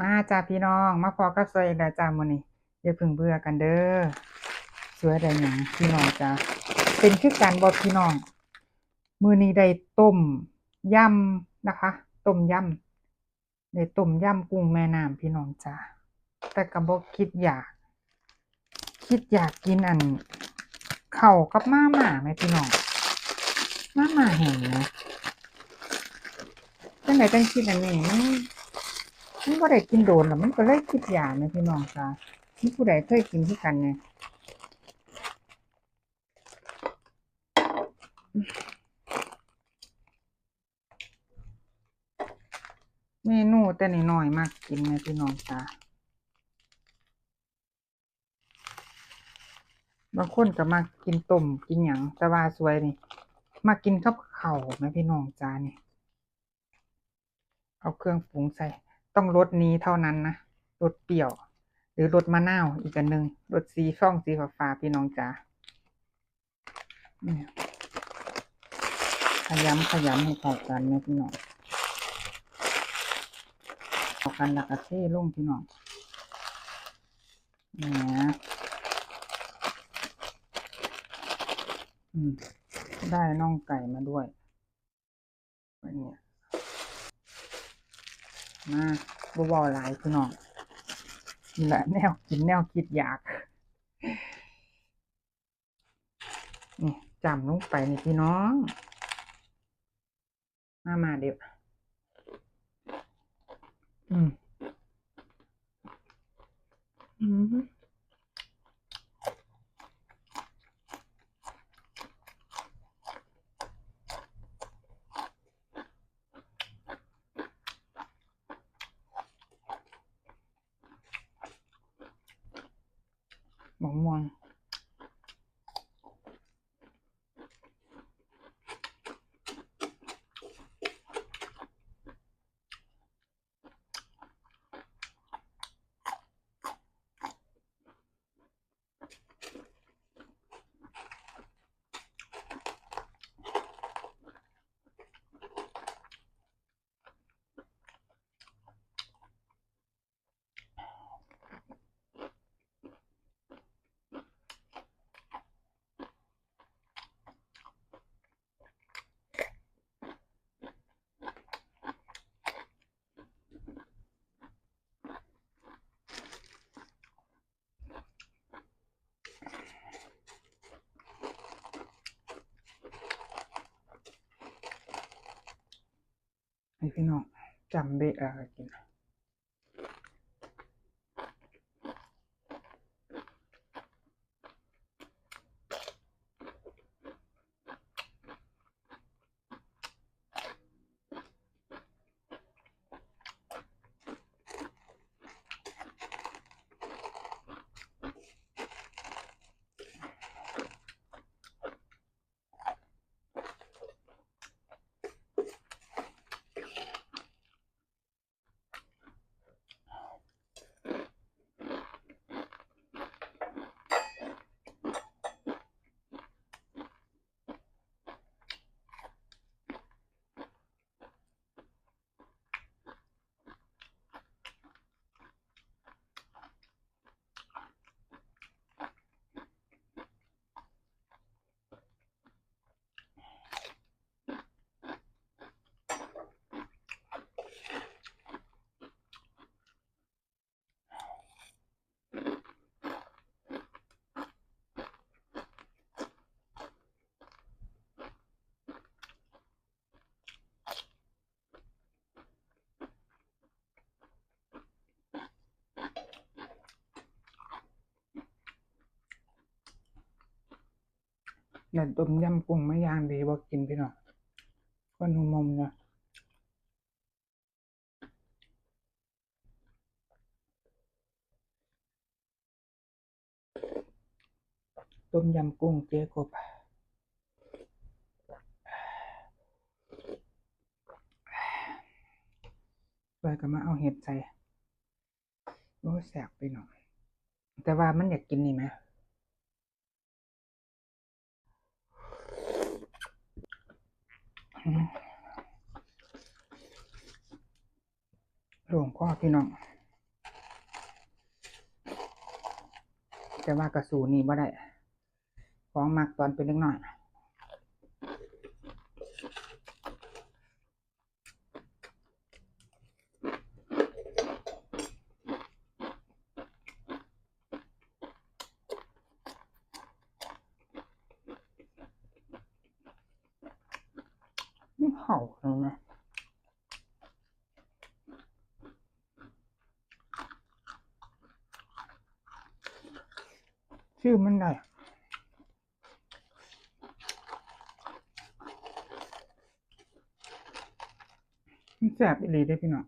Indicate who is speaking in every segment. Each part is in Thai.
Speaker 1: มาจ้าพี่น้องมาพอกับสวยอีกแล้วจ้ามื้อนี้อย่าเพิ่งเบื่อกันเด้อสวยได้หยังพี่น้องจ้าเป็นคือกันบ่พี่น้อง มื้อนี้ได้ต้มยำนะคะต้มยำได้ต้มยำกุ้งแม่น้ำพี่น้องจ้าแต่ก็บ่คิดอยาก คิดอยากกินอันเข้ากับมาม่าแม่พี่น้องมาม่าแห้งนะจังไดจังคิดอันนี้ มันมันบ่ได้กินโดนหรอมันก็เลยคิดอย่ากแม่พี่น้องจ้ามีผู้ใดเคยกินคือกันเนี่ยเมนูแต่น้อยมากกินแม่พี่น้องจ้าบางคนก็มากินต้มกินหยังแต่ว่าสวยนี่มากินกับข้าวแม่พี่น้องจ้านี่เอาเครื่องปรุงใส่ ต้องรสนี้เท่านั้นนะรสเปรี้ยว หรือรสมะนาวอีกอันหนึ่งรสสีช่องสีฟ้าพี่น้องจ๋าขยำขยำให้เข้ากันเนี่ยพี่น้องเข้ากันแล้วก็เทลงพี่น้องเนี่ยอืมได้น่องไก่มาด้วยอันเนี้ย มาบ่บ่หลายพี่น้องนี่แหละแนวกินแนวคิดอยาก นี่จำลงไปนี่พี่น้อง มามาเดี๋ยว อืม อืมมะม่วง ให้พี่น้องจำเบะอะไรกิน แล้วต้มยำกุ้งไม่ย่างดีบ่กินพี่น้องคนหุมมเนะต้มยำกุ้งเจ๊กบไปก็มาเอาเห็ดใส่โอ้แสบไปหน่อย แต่ว่ามันอยากกินนี่ไหม หลวงพ่อพี่น้องแต่ว่ากระสูนี้บ่ได้ฟ้องมักตอนเป็นเล็กน้อย เผาเลยนะชื่อมันได้มันแสบอีหลีได้พี่น้อง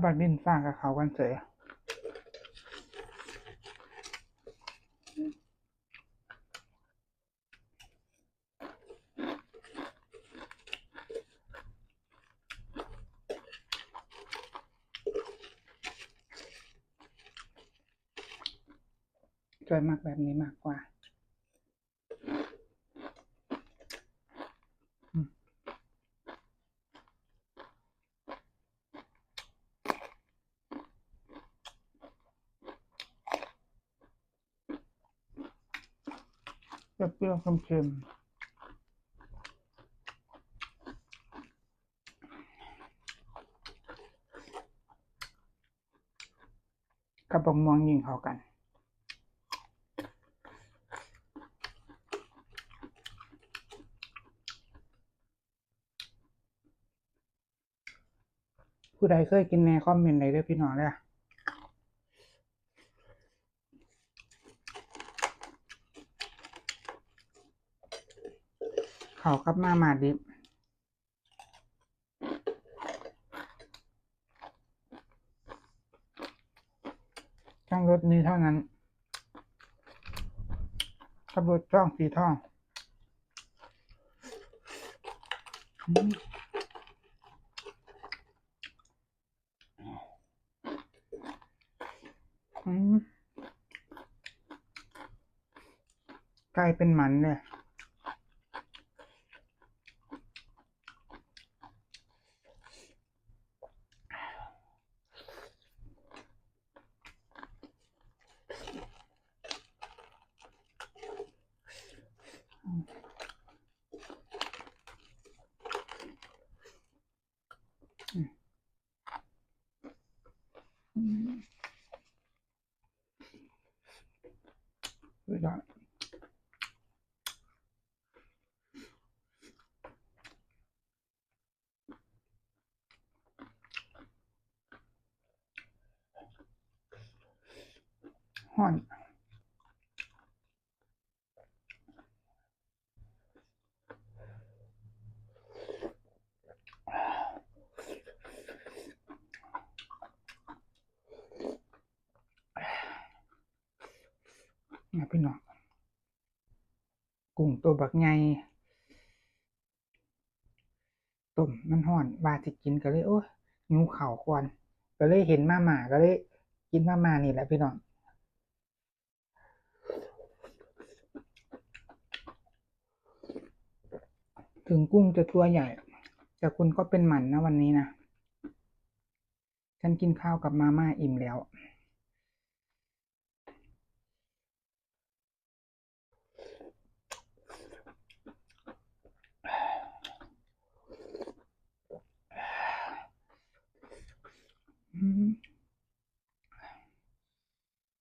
Speaker 1: กับบักดินฟ้างกับเขากันเสยจอยมากแบบนี้มากกว่า เปรี้ยวเค็มๆกับบักม่วงยิงเข้ากันผู้ใดเคยกินแหน่คอมเมนต์ใดเด้อพี่น้องเด้อ เขากับมามาดิบช่างรถนี้เท่านั้นขับรถช่องสีทองอืมอืมกลายเป็นหมันเลย อืมสุดยอด ห่อนนะพี่น้องกุ้งตัวบักใหญ่ต้มมันห่อนว่าสิกินก็เลยโอ้ยหิวข้าวก่อนก็เลยเห็นมาม่าก็เลยกินมาม่านี่แหละพี่น้อง ถึงกุ้งจะตัวใหญ่ แต่คุณก็เป็นหมันนะวันนี้นะ ฉันกินข้าวกับมาม่าอิ่มแล้ว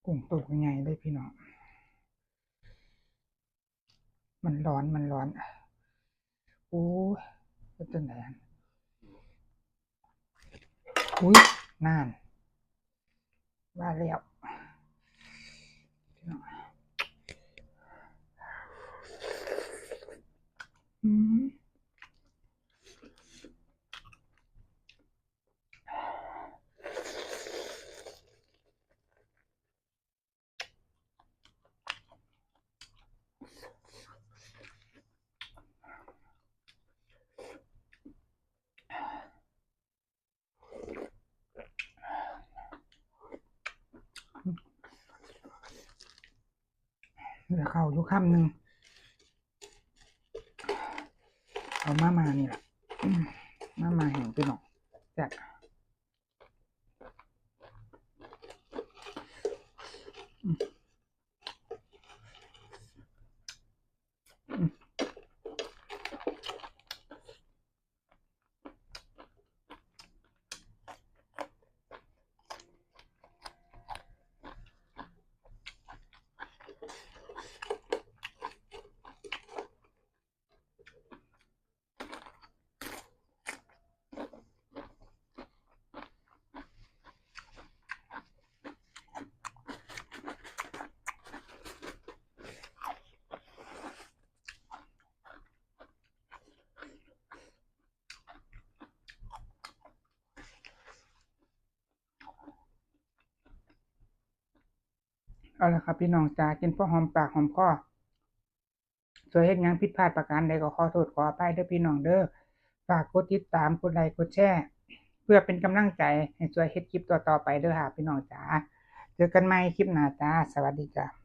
Speaker 1: กุ้งตัวใหญ่เลยพี่น้อง มันร้อนมันร้อน โอ้ยเป็นจังไหนอันอุ้ยนานมาแล้ว เข้าอยู่คำหนึ่งเอามามานี่แหละอืมมามาแห่งพี่น้องจัดอืมอืม เอาละครับพี่น้องจ้ากินพอหอมปากหอมคอส่วนเฮ็ดหยังผิดพลาดประการใดก็ขอโทษขออภัยเด้อพี่น้องเด้อฝากกดติดตามกดไลค์กดแชร์เพื่อเป็นกำลังใจให้ช่วยเฮ็ดคลิปต่อๆไปเด้อค่ะพี่น้องจ้าเจอกันใหม่คลิปหน้าจ้าสวัสดีจ้า